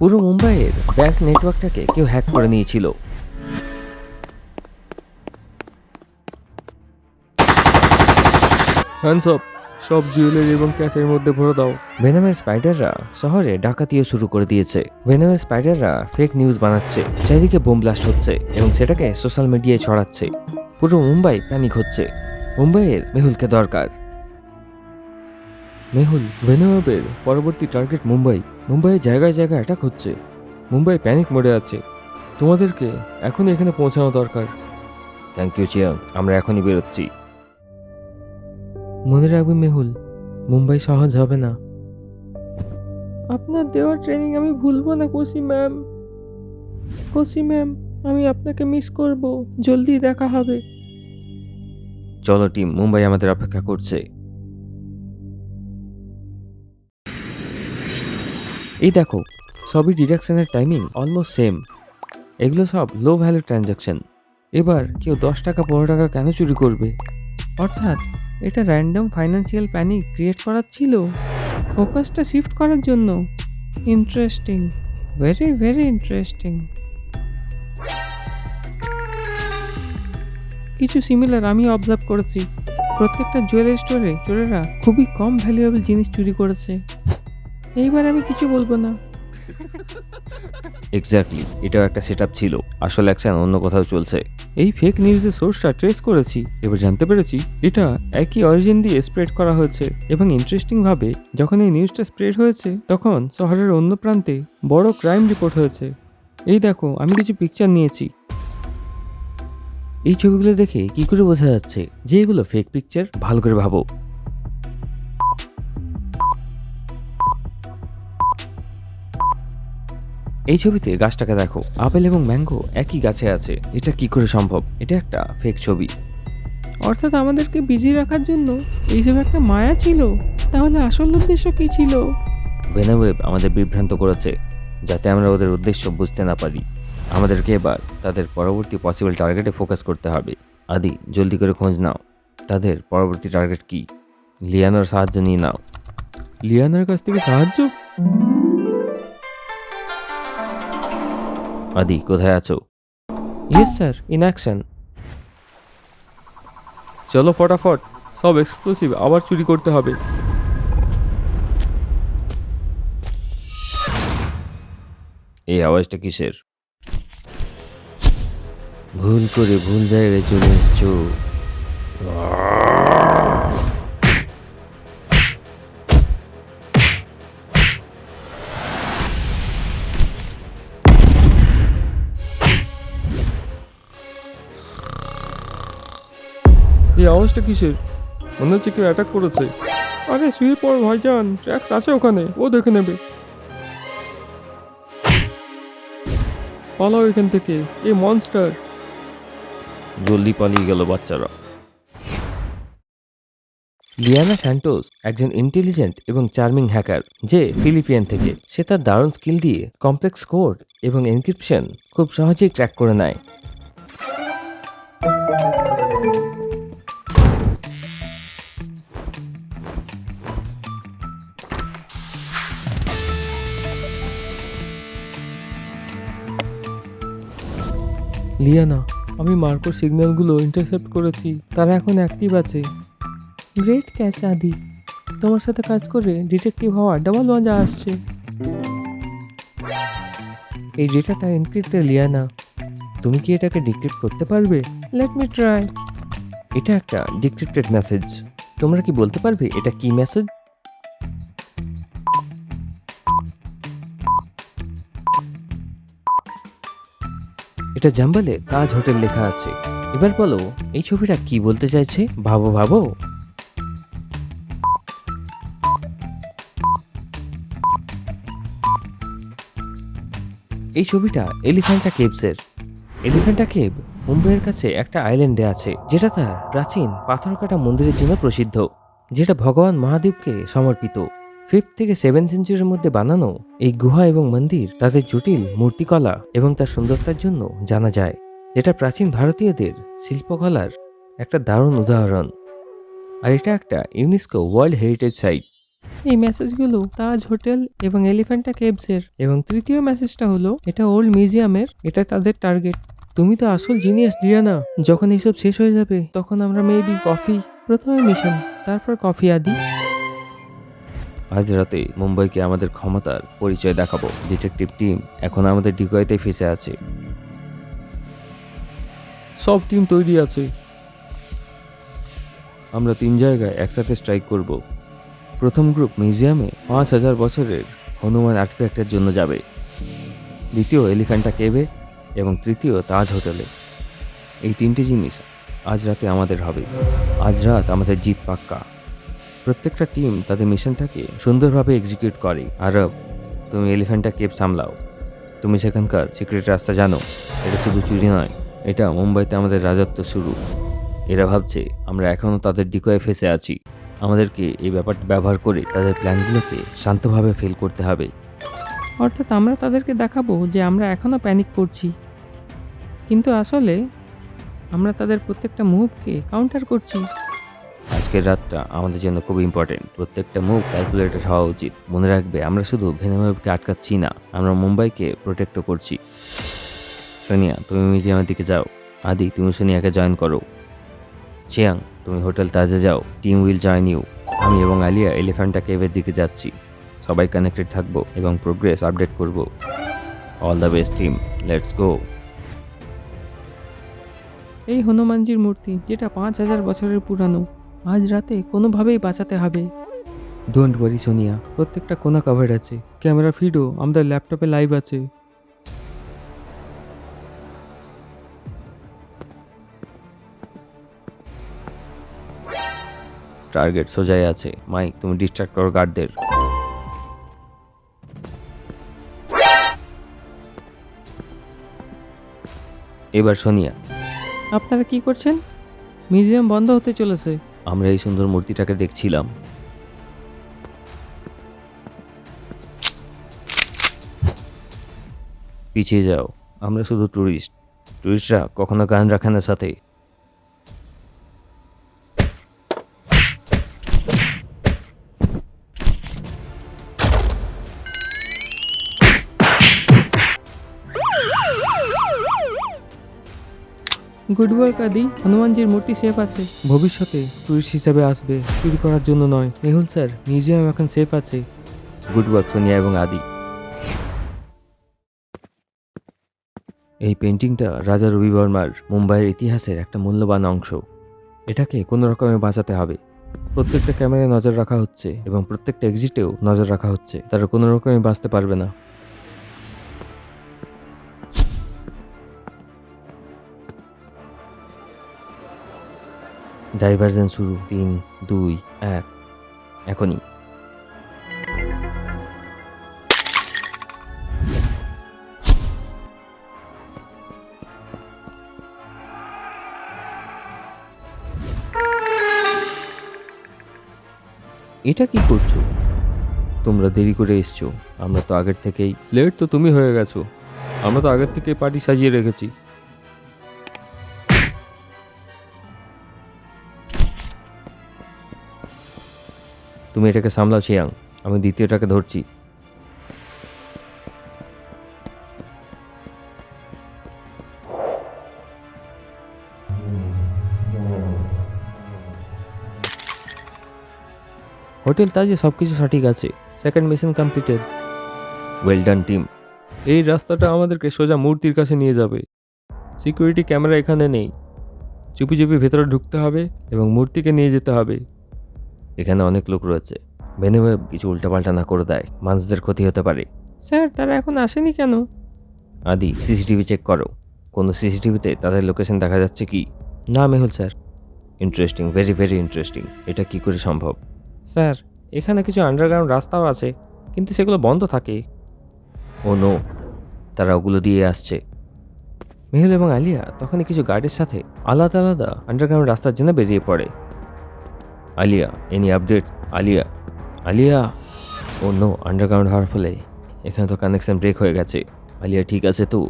পুরো মুম্বাইয়ের ব্যাংক নেটওয়ার্কটাকে কেউ হ্যাক করে নিয়েছিল। হ্যান্ডস আপ সব জুয়েলারি এবং ক্যাশের মধ্যে ভরে দাও। ভেনামের স্পাইডাররা শহরে ডাকাতিও শুরু করে দিয়েছে। ভেনামের স্পাইডাররা ফেক নিউজ বানাচ্ছে চারিদিকে বোম ব্লাস্ট হচ্ছে এবং সেটাকে সোশ্যাল মিডিয়ায় ছড়াচ্ছে। পুরো মুম্বাই প্যানিক হচ্ছে। মুম্বাইয়ের মেহুলকে দরকার। মেহুল ভেনোয়াবের পরবর্তী টার্গেট মুম্বাই। মুম্বাইয়ের জায়গায় জায়গায় অ্যাটাক হচ্ছে। মুম্বাই প্যানিক মোডে আছে। তোমাদেরকে এখনই এখানে পৌঁছানো দরকার। থ্যাংক ইউ চিয়াং আমরা এখনই বেরোচ্ছি। মনে রাখবে মেহুল মুম্বাই সহজ হবে না। আপনার দেওয়া ট্রেনিং আমি ভুলবো না কোসি ম্যাম কোসি ম্যাম আমি আপনাকে মিস করব। জলদি দেখা হবে। চলো টিম মুম্বাই আমাদের অপেক্ষা করছে। এই দেখো, সবই ডিডাকশানের টাইমিং অলমোস্ট সেম এগুলো সব লো ভ্যালু ট্রানজাকশন এবার কেউ দশ টাকা, পনেরো টাকা কেন চুরি করবে? অর্থাৎ এটা র্যান্ডম ফাইন্যান্সিয়াল প্যানিক ক্রিয়েট করার ছিল। ফোকাসটা শিফট করার জন্য। ইন্টারেস্টিং ভেরি ভেরি ইন্টারেস্টিং কিছু সিমিলার আমি অবজার্ভ করেছি। প্রত্যেকটা জুয়েলারি স্টোরে চোরেরা খুবই কম ভ্যালুয়েবল জিনিস চুরি করেছে। এইবার আমি কিছু বলব না। এক্স্যাক্টলি এটাও একটা সেট ছিল। আসল অ্যাকশন অন্য কোথাও চলছে। এই ফেক নিউজের সোর্সটা ট্রেস করেছি, এবার জানতে পেরেছি এটা একই অরিজিন দিয়ে স্প্রেড করা হয়েছে। এবং ইন্টারেস্টিংভাবে যখন এই নিউজটা স্প্রেড হয়েছে, তখন শহরের অন্য প্রান্তে বড় ক্রাইম রিপোর্ট হয়েছে। এই দেখো, আমি কিছু পিকচার নিয়েছি। এই ছবিগুলো দেখে কি করে বোঝা যাচ্ছে যে এগুলো ফেক পিকচার ভালো করে ভাবো। এই ছবিতে গাছটাকে দেখো আপেল এবং ম্যাঙ্গো একই গাছে আছে। এটা কি করে সম্ভব? এটা একটা ফেক ছবি। অর্থাৎ আমাদেরকে বিজি রাখার জন্য এই এইসব একটা মায়া ছিল। তাহলে আসল উদ্দেশ্য কি ছিল? ভেনাওয়েব আমাদের বিভ্রান্ত করেছে যাতে আমরা ওদের উদ্দেশ্য বুঝতে না পারি আমাদেরকে এবার তাদের পরবর্তী পসিবল টার্গেটে ফোকাস করতে হবে। আদি জলদি করে খোঁজ নাও। তাদের পরবর্তী টার্গেট কি? লিয়ানোর সাহায্য নিয়ে নাও। লিয়ানোর কাছ থেকে সাহায্য? আদি কোথায় আছো? ইয়েস স্যার ইন অ্যাকশন চলো ফটাফট সব এক্সক্লুসিভ আবার চুরি করতে হবে। এই আওয়াজটা কিসের? ভুল করে ভুল জায়গায় চলে এসছো। এই আওয়াজটা কিসের? মনে হচ্ছে কেউ অ্যাটাক করেছে। আরে শুয়ে পড় ভাইজান ট্র্যাক্স আছে ওখানে ও দেখে নেবে। পালাও এখান থেকে এই মনস্টার জলদি পালিয়ে গেল বাচ্চারা। লিয়ানা স্যান্টোস একজন ইন্টেলিজেন্ট এবং চার্মিং হ্যাকার যে ফিলিপিয়ান থেকে। সে তার দারুণ স্কিল দিয়ে কমপ্লেক্স কোড এবং এনক্রিপশন খুব সহজেই ট্র্যাক করে নেয়। লিয়ানা আমি মার্কোর সিগন্যালগুলো ইন্টারসেপ্ট করেছি তারা এখন অ্যাক্টিভ আছে। গ্রেট ক্যাচ আদি। তোমার সাথে কাজ করে ডিটেকটিভ হওয়ার ডাবল মজা আসছে। এই ডেটাটা এনক্রিপ্টেড লিয়ানা। তুমি কি এটাকে ডিক্রিপ্ট করতে পারবে? লেট মি ট্রাই এটা একটা ডিক্রিপ্টেড মেসেজ তোমরা কি বলতে পারবে এটা কি মেসেজ এটা জাম্বালে তাজ হোটেল লেখা আছে। এবার বলো, এই ছবিটা কি বলতে চাইছে? ভাবো ভাবো। এই ছবিটা এলিফ্যান্টা কেভসের। এলিফ্যান্টা কেভ মুম্বাইয়ের কাছে একটা আইল্যান্ডে আছে, যেটা তার প্রাচীন পাথর কাটা মন্দিরের জন্য প্রসিদ্ধ, যেটা ভগবান মহাদেবকে সমর্পিত। ফিফথ থেকে সেভেন সেঞ্চুরির মধ্যে বানানো এই গুহা এবং মন্দির তাদের জটিল মূর্তিকলা এবং তার সুন্দরতার জন্য জানা যায়। যেটা প্রাচীন ভারতীয়দের শিল্পকলার একটা দারুণ উদাহরণ। আর এটা একটা ইউনেস্কো ওয়ার্ল্ড হেরিটেজ সাইট এই মেসেজগুলো তাজ হোটেল এবং এলিফ্যান্টা কেভসের এবং তৃতীয় মেসেজটা হলো, এটা ওল্ড মিউজিয়ামের, এটা তাদের টার্গেট। তুমি তো আসল জিনিয়াস না যখন এইসব শেষ হয়ে যাবে, তখন আমরা মেবি কফি প্রথমে মিশন তারপর কফি আদি। আজ রাতে মুম্বাইকে আমাদের ক্ষমতার পরিচয় দেখাবো। ডিটেকটিভ টিম এখন আমাদের ডিকয়তে ফেসে আছে। সব টিম তৈরি আছে। আমরা তিন জায়গায় একসাথে স্ট্রাইক করব। প্রথম গ্রুপ মিউজিয়ামে পাঁচ হাজার বছরের হনুমান আর্টিফ্যাক্টের জন্য যাবে। দ্বিতীয় এলিফ্যান্টা কেভে এবং তৃতীয় তাজ হোটেলে। এই তিনটি জিনিস আজ রাতে আমাদের হবে। আজ রাত আমাদের জিত পাক্কা। প্রত্যেকটা টিম তাদের মিশনটাকে সুন্দরভাবে এক্সিকিউট করে। আরব তুমি এলিফ্যান্টা কেপ সামলাও। তুমি সেখানকার সিক্রেট রাস্তা জানো। এটা শুধু চুরি নয়, এটা মুম্বাইতে আমাদের রাজত্ব শুরু। এরা ভাবছে, আমরা এখনও তাদের ডিকয়ে ফেসে আছি। আমাদেরকে এই ব্যাপারটা ব্যবহার করে তাদের প্ল্যানগুলোকে শান্তভাবে ফেল করতে হবে। অর্থাৎ আমরা তাদেরকে দেখাবো যে আমরা এখনও প্যানিক করছি। কিন্তু আসলে আমরা তাদের প্রত্যেকটা মুভকে কাউন্টার করছি। আজকের রাতটা আমাদের জন্য খুব ইম্পর্টেন্ট প্রত্যেকটা মুভ ক্যালকুলেটেড হওয়া উচিত। মনে রাখবে, আমরা শুধু ভেনেমকে আটকাচ্ছি না, আমরা মুম্বাইকে প্রোটেক্টও করছি। সোনিয়া, তুমি মিউজিয়ামের দিকে যাও। আদি, তুমি সোনিয়াকে জয়েন করো। চিয়াং তুমি হোটেল তাজে যাও। টিম উইল জয়েন ইউ আমি এবং আলিয়া এলিফ্যান্টা কেভের দিকে যাচ্ছি। সবাই কানেক্টেড থাকব এবং প্রোগ্রেস আপডেট করব। All the best team let's go এই হনুমানজির মূর্তি, যেটা পাঁচ হাজার বছরের পুরানো। আজ রাতে কোনোভাবেই বাঁচাতে হবে। Don't worry Sonia. প্রত্যেকটা কোনা কভার আছে। ক্যামেরা ফিডও আমাদের ল্যাপটপে লাইভ আছে। টার্গেট সোজাই আছে। মাইক তুমি ডিস্ট্রাক্ট করো গার্ডদের এবার সোনিয়া। আপনারা কি করছেন? মিউজিয়াম বন্ধ হতে চলেছে। আমরা এই সুন্দর মূর্তিটাকে দেখছিলাম। পিছিয়ে যাও, আমরা শুধু টুরিস্ট ট্যুরিস্টরা কখনো গান রাখে না সাথে। গুড ওয়ার্ক আদি হনুমানজির মূর্তি সেফ আছে। ভবিষ্যতে ট্যুরিস্ট হিসেবে আসবে চুরি করার জন্য নয়। মেহুল স্যার মিউজিয়াম এখন সেফ আছে। গুড ওয়ার্ক সোনিয়া এবং আদি। এই পেন্টিংটা রাজা রবি বর্মার মুম্বাইয়ের ইতিহাসের একটা মূল্যবান অংশ। এটাকে কোনো রকমে বাঁচাতে হবে। প্রত্যেকটা ক্যামেরায় নজর রাখা হচ্ছে এবং প্রত্যেকটা এক্সিটেও নজর রাখা হচ্ছে। তারা কোনো রকমে বাঁচতে পারবে না। ডাইভারজেন শুরু। তিন, দুই, এক। এখনই। এটা কি করছ? তোমরা দেরি করে এসছো। আমরা তো আগের থেকেই লেট তো তুমি হয়ে গেছো। আমরা তো আগের থেকে পার্টি সাজিয়ে রেখেছি। তুমি এটাকে সামলাও চিয়াং আমি দ্বিতীয়টাকে ধরছি। হোটেল তাজে সব কিছু সঠিক আছে। Second mission completed well done team এই রাস্তাটা আমাদেরকে সোজা মূর্তির কাছে নিয়ে যাবে। সিকিউরিটি ক্যামেরা এখানে নেই। চুপি চুপি ভেতরে ঢুকতে হবে এবং মূর্তিকে নিয়ে যেতে হবে। এখানে অনেক লোক রয়েছে। ভেনুয়ে কিছু উল্টাপাল্টা না করে দেয় মানুষদের ক্ষতি হতে পারে। স্যার তারা এখন আসেনি কেন? আদি সিসিটিভি চেক করো। কোনো সিসিটিভিতে তাদের লোকেশন দেখা যাচ্ছে কি? না Mehul sir. Interesting very very interesting এটা কি করে সম্ভব? স্যার এখানে কিছু আন্ডারগ্রাউন্ড রাস্তাও আছে কিন্তু সেগুলো বন্ধ থাকে। ও নো তারা ওগুলো দিয়ে আসছে। মেহুল এবং আলিয়া তখনই কিছু গার্ডের সাথে আলাদা আলাদা আন্ডারগ্রাউন্ড রাস্তার জন্য বেরিয়ে পড়ে। Alia any update Alia Alia oh no underground হওয়ার ফলে এখানে তো কানেকশন ব্রেক হয়ে গেছে আলিয়া ঠিক আছে তো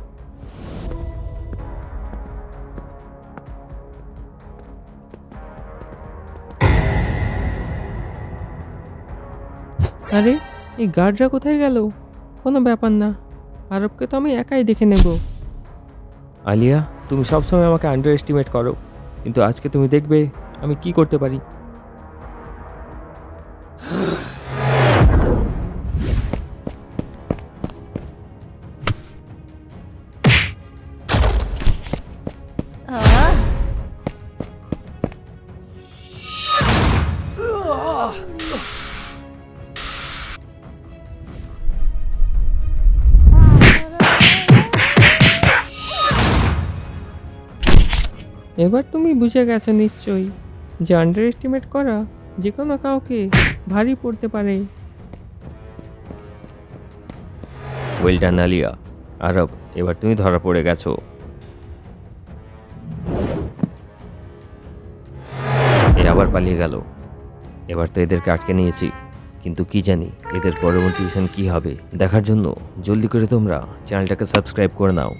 আরে এই গার্ডরা কোথায় গেল কোনো ব্যাপার না আরবকে তো আমি একাই দেখে নেব আলিয়া তুমি সবসময় আমাকে আন্ডার এস্টিমেট করো কিন্তু আজকে তুমি দেখবে আমি কি করতে পারি এবার তুমি বুঝে গেছো নিশ্চয়ই যে আন্ডার এস্টিমেট করা যে কোনো কাউকে ভারী পড়তে পারে। ওয়েল আলিয়া আরব, এবার তুমি ধরা পড়ে গেছো। এ আবার পালিয়ে গেল। এবার তো এদেরকে আটকে নিয়েছি। কিন্তু কি জানি এদের পরবর্তী কি হবে? দেখার জন্য জলদি করে তোমরা চ্যানেলটাকে সাবস্ক্রাইব করে নাও।